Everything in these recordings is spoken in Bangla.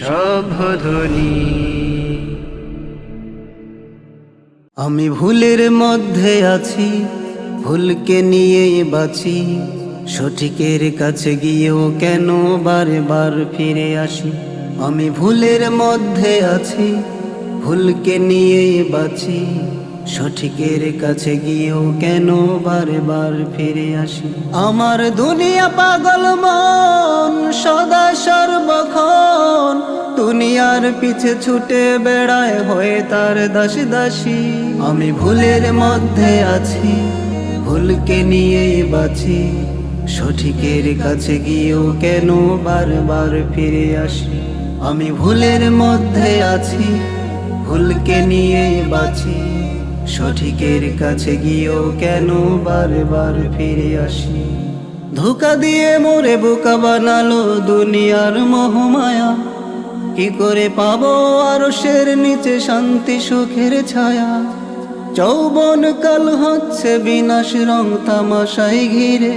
সভধ্বনি আমি ভুলের মধ্যে আছি, ভুলকে নিয়ে বাঁচি। সঠিকের কাছে গিয়েও কেন বারবার ফিরে আসি? আমি ভুলের মধ্যে আছি, ভুলকে নিয়ে বাঁচি। সঠিকের কাছে গিয়েও কেন বারবার ফিরে আসি? আমার দুনিয়া পাগল মন, সদা সর্বক্ষণ দুনিয়ার পিছে ছুটে বেড়ায় হয়ে তার দাসী দাসী। আমি ভুলের মধ্যে আছি, ভুলকে নিয়ে বাঁচি। সঠিকের কাছে গিয়েও কেন বারবার ফিরে আসি? আমি ভুলের মধ্যে আছি, ভুলকে নিয়ে বাঁচি। সঠিকের কাছে গিয়েও কেন বারবার ফিরে আসি? ধোকা দিয়ে মোরে বোকা বানালো দুনিয়ার মোহমায়া। কি করে পাবো আরশের নিচে শান্তি, সুখের ছায়া? যৌবন কাল হচ্ছে বিনাশ, রং তামাশাই ঘিরে।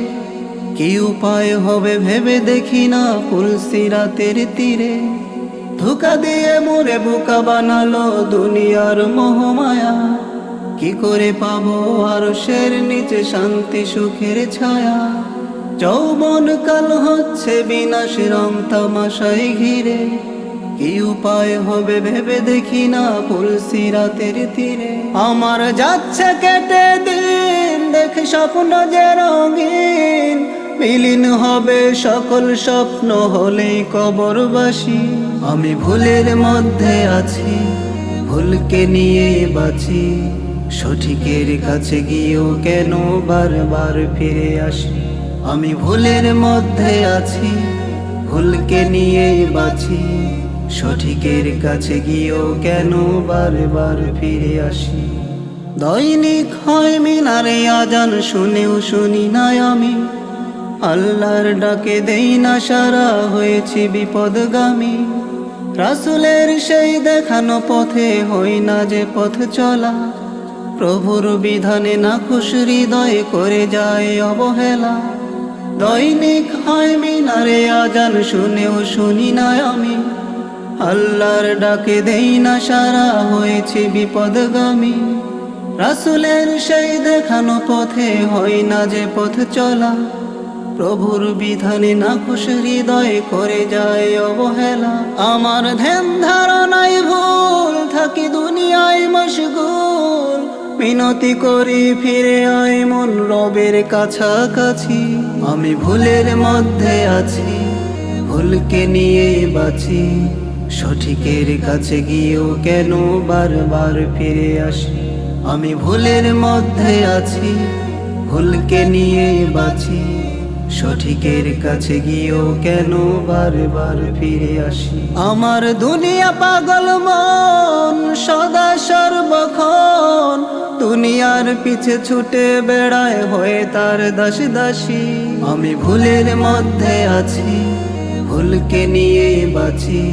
কি উপায় হবে ভেবে দেখি না পুলসি রাতের তীরে। ধোকা দিয়ে মোরে বোকা বানালো দুনিয়ার মোহমায়া। কি করে পাবো আরশের নিচে শান্তি, সুখের ছায়া? যৌবন কাল হচ্ছে বিনাশ, রং তামাশাই ঘিরে। কি উপায় হবে ভেবে দেখি না পুলসি রাতের তীরে। আমার যাচ্ছে কেটে দিন, দেখি স্বপ্ন যে রঙিন। বিলীন হবে সকল স্বপ্ন, হলেই কবরবাসী। আমি ভুলের মধ্যে আছি, ভুলকে নিয়ে বাঁচি। সঠিকের কাছে গিয়েও কেন বারবার ফিরে আসি? আমি ভুলের মধ্যে আছি, ভুলকে নিয়ে বাঁচি। সঠিকের কাছে গিয়েও কেন বারবার ফিরে আসি? দৈনিক হয় মিনারে আজান, শুনেও শুনি না আমি। আল্লাহর ডাকে দেই না সারা, হয়েছি বিপদগামী। রাসুলের সেই দেখানো পথে হই না যে পথ চলা। প্রভুর বিধানে না খুশ হৃদয় করে যায় অবহেলা। দৈনিক হয় মিনারে আজান, শুনেও শুনি না আমি। আল্লাহর ডাকে দেই না সারা হয়েছে বিপদগামী। রাসুলের সেই দেখানো পথে হয় না যে পথ চলা। প্রভুর বিধানে না খুশ হৃদয় করে যায় অবহেলা। আমার ধ্যান ধারণায় ভুল থাকি দুনিয়ায় মশগুল। মিনতি করি ফিরে আয় মন রবের কাছাকাছি। আমি ভুলের মধ্যে আছি, ভুলকে নিয়ে বাঁচি। সঠিকের কাছে গিয়েও কেন বারবার ফিরে আসি? আমি ভুলের মধ্যে আছি, ভুলকে নিয়ে বাঁচি। সঠিকের কাছে গিয়েও কেন বারবার ফিরে আসি? আমার দুনিয়া পাগল মন, সদা সর্বক্ষণ। দুনিয়ার পিছে ছুটে বেড়ায় হয়ে তার দাসী দাসী। আমি ভুলের মধ্যে আছি, ভুলকে নিয়ে বাঁচি।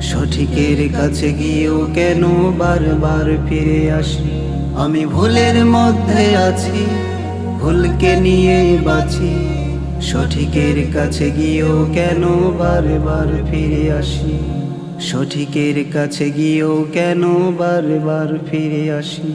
সঠিকের কাছে গিয়েও কেন বারবার ফিরে আসি? আমি ভুলের মধ্যে আছি, ভুলকে নিয়ে বাঁচি। সঠিকের কাছে গিয়েও কেন বারবার ফিরে আসি? সঠিকের কাছে গিয়েও কেন বারবার ফিরে আসি?